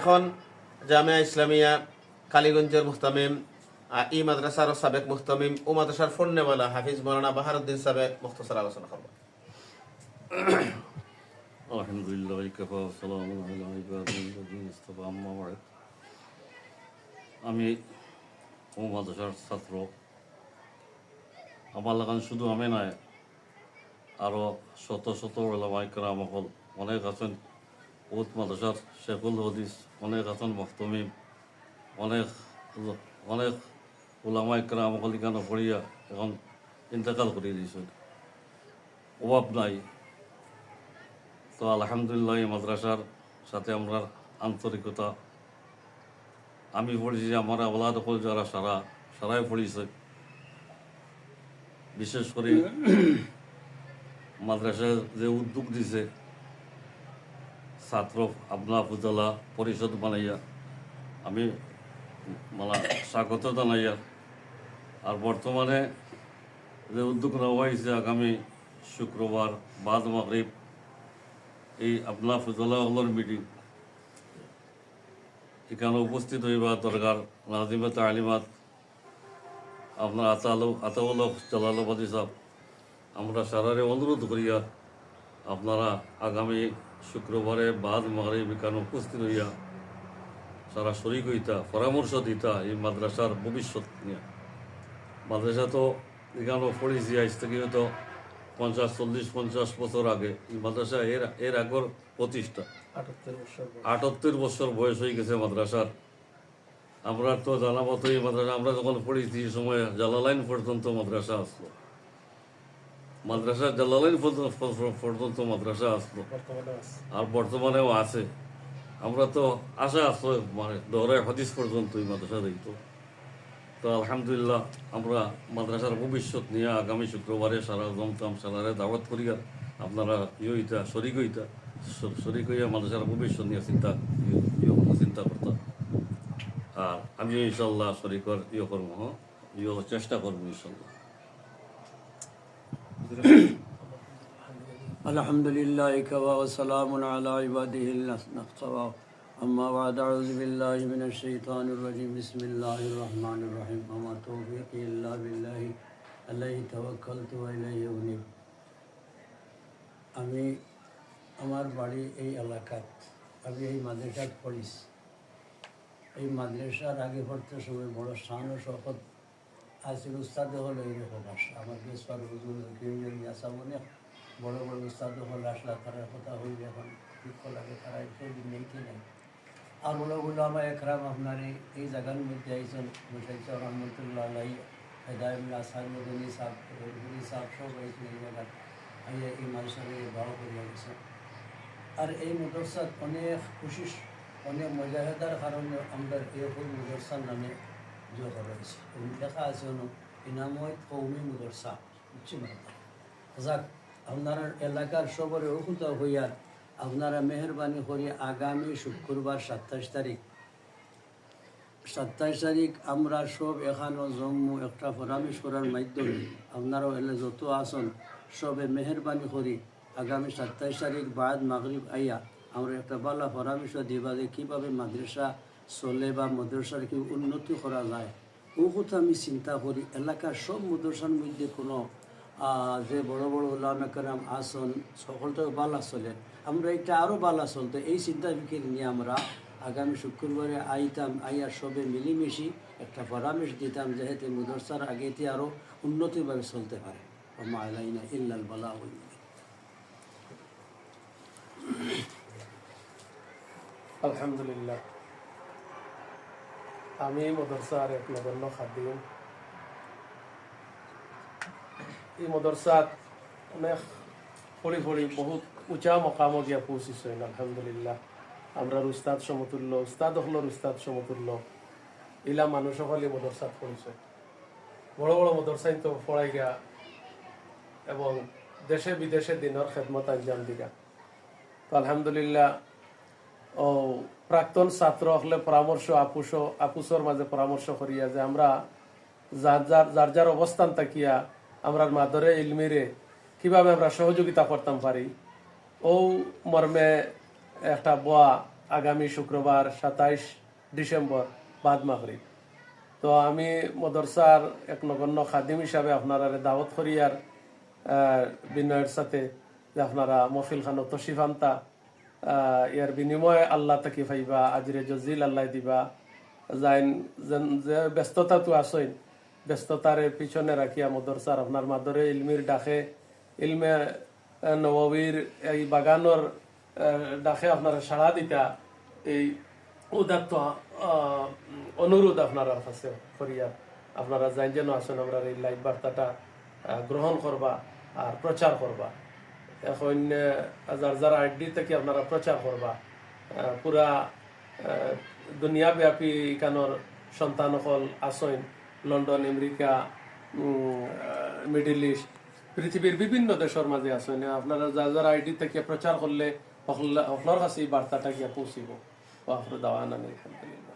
এখন জামিয়া ইসলামিয়া, কালীগঞ্জের মুস্তামিম ই মাদ্রাসার সাবেক মুহতামিম, ও মাদ্রাসার ফন্নেওয়ালা হাফিজ মৌলানা বাহারুদ্দিন সাবেক মুখতসার আলোচনা করব। আমি ও ছাত্র। আমার লাগান শুধু আমি নয় আরও শত শত ওলামাইকরা মহল অনেক আছেন। বহুত মাদ্রাসার শেখুল হদিস অনেক আছেন মখতমিম অনেক অনেক ওলামাইকরাম হল এখানে পড়িয়া এখন ইন্তেকাল করে দিয়েছেন অভাব নাই। তো আলহামদুলিল্লাহ এই মাদ্রাসার সাথে আমরা আন্তরিকতা আমি পড়েছি আমার আওলাদ হল যারা সারা সারাই পড়িছে বিশেষ করে মাদ্রাসা যে উদ্যোগ দিছে ছাত্র আপনা ফুজলা পরিষদ বানাইয়া আমি মালা স্বাগত জানাইয়া আর বর্তমানে যে উদ্যোগ নেওয়া হয়েছে আগামী শুক্রবার বাদ মাগরিব, এই আপনার ফজলা হলর মিটিং এখানে উপস্থিত হইবা দরকার নাজিমা তালিমাত, আপনার আতালো, আতাউল জালালাবাদী সাহেব। আমরা সারারে অনুরোধ করিয়া আপনারা আগামী শুক্রবারে বাদ মাগরে এখানে উপস্থিত হইয়া সারা শরিক হইতা পরামর্শ দিতা এই মাদ্রাসার ভবিষ্যৎ নিয়ে? মাদ্রাসা তো এখানে পড়েছি আজ থেকে হয়তো পঞ্চাশ চল্লিশ পঞ্চাশ বছর আগে। এই মাদ্রাসা এর এর আগর প্রতিষ্ঠা। আটাত্তর বছর বয়স। হয়ে গেছে মাদ্রাসার। আমরা তো জানা মতো এই মাদ্রাসা আমরা যখন পড়েছি সময় জালালাইন পর্যন্ত মাদ্রাসা আসলো। মাদ্রাসা জালালাইন পর্যন্ত মাদ্রাসা আসলো। আর বর্তমানেও আছে। আমরা তো আশা আসলো মানে দহরায় হদিস পর্যন্ত এই মাদ্রাসা দিত তো। আলহামদুলিল্লাহ আমরা মাদ্রাসার ভবিষ্যৎ নিয়ে আগামী শুক্রবারে সারা জমতাম সারারে দাওয়াত করিয়া আপনারা ইয়ে হইতা শরিক হইতা শরিক হইয়া মাদ্রাসার ভবিষ্যৎ নিয়ে চিন্তা ইয়ে- চিন্তা করতাম। আর আমিও ইনশাল্লাহ শরিকর ইয়ে করব হ্যাঁ? ইয়ে চেষ্টা করব ইনশাল্লাহ الحمد لله كفى وسلام على عباده المصطفى أما بعد أعوذ بالله من الشيطان الرجيم بسم الله الرحمن الرحيم وما توفيقي إلا بالله عليه توكلت وإليه أنيب আমি আমার বাড়ি এই এলাকাত আমি এই মাদ্রাসাত পড়িস এই মাদ্রাসার আগে পড়তে সময় বড় শান ও শপথ আসিল উস্তাদ হলো এইরকম আসা আমার বেসবার হুজুর আসা মনে বড় বড় উস্তাদ হল, আসলা তারা কথা হইবে এখন। দুঃখ লাগে তারা একটু নেই, কি নেই। আর বলো আমার একরাম আপনার এই- জায়গার মধ্যে আইসন মুসাইস রহমতুল্লাহ আলাই হেদায়ুল্লাহ সাহেব, মদনী সাহেব রবিগুলি সাহেব, সব আইসন এই আইয়া এই মানুষের আর এই মদরসাত অনেক কোশিস অনেক মজাহেদার কারণে আমরা এরকম মদরসার নামে যোগ রয়েছে লেখা আছে হলো ইনামত কৌমি মদরসা বুঝছেন যাক আপনার এলাকার সবরে উকুত হইয়া আপনারা মেহরবানি করি আগামী শুক্রবার সাতাশ তারিখ সাতাইশ তারিখ আমরা সব এখানো জম্মু একটা পরামর্শ করার মাধ্যমে আপনারাও এলে যত আসন সবে মেহরবানি করি আগামী সাতাইশ তারিখ বাদ মাগরিব আইয়া আমরা একটা ভালো পরামর্শ দিবা যে কীভাবে মাদ্রাসা চলে বা মাদ্রাসার কি উন্নতি করা যায় ও কথা আমি চিন্তা করি এলাকার সব মাদ্রাসার মধ্যে কোনো যে বড় বড় উলাম একরাম আসন সকলটা বালা চলে আমরা এটা আরও বালা চলতো এই চিন্তা ফিকির নিয়ে আমরা আগামী শুক্রবারে আইতাম, আইয়া সবে মিলিমিশি একটা পরামর্শ দিতাম যেহেতু মুদরসার আগেতে আরও উন্নতিভাবে চলতে পারে। আলাইনা ইল্লাল বালা আলহামদুলিল্লাহ। আমি মদরসার এক নগণ্য খাদিম এই মদরসাত অনেক পড়ি পড়ি বহুত উঁচা মকাম গিয়া পৌঁছিছেন আলহামদুলিল্লাহ আমরা উস্তাদ সমতুল্য উস্তাদ হলর উস্তাদ সমতুল্য ইলা মানুষ সকলে মদরসাত পড়িছে বড় বড় মদরসাইন তো পড়াই গিয়া এবং দেশে বিদেশে দিনের খেদমত আঞ্জাম দিগা তো আলহামদুলিল্লাহ প্রাক্তন ছাত্র হলে পরামর্শ আপুস, আপুসর মাঝে পরামর্শ করিয়া যে আমরা যার যার যার যার অবস্থান তাকিয়া আমরা মাদরে ইলমিরে কীভাবে আমরা সহযোগিতা করতাম পারি। ও মর্মে একটা বোয়া আগামী শুক্রবার সাতাইশ ডিসেম্বর বাদ মাগরিব। তো আমি মদরসার এক নগণ্য খাদিম হিসাবে আপনারা দাওয়াত করিয়ার বিনয়ের সাথে যে আপনারা মফিল খানো তশিফ আনতা ইয়ার বিনিময়ে আল্লাহ তাকি ফাইবা আজিরে জজিল আল্লাহ দিবা। যাইন যে ব্যস্ততা তো আসইন ব্যস্ততার পিছনে রাখিয়া মদরসার আপনার মাদরে ইলমির ডাকে ইলমে আহ, নববীর এই বাগানোর ডাকে আপনারা সাড়া দিতা এই উদাত্ত অনুরোধ আপনারা কাছে করিয়া আপনারা যাই যেন আসেন আমরা এই লাইভ বার্তাটা গ্রহণ করবা আর প্রচার করবা। এখন যার যার আইডি থেকে আপনারা প্রচার করবা পুরা দুনিয়াব্যাপী কানোর সন্তান সকল আসইন লন্ডন, আমেরিকা মিডিল ইস্ট, পৃথিবীর বিভিন্ন দেশের মাঝে আসেন আপনারা যার যার আইডি থেকে প্রচার করলে সকলের কাছে এই বার্তাটা গিয়া পৌঁছিব। ও আপনার দাওয়ান আলহামদুলিল্লাহ।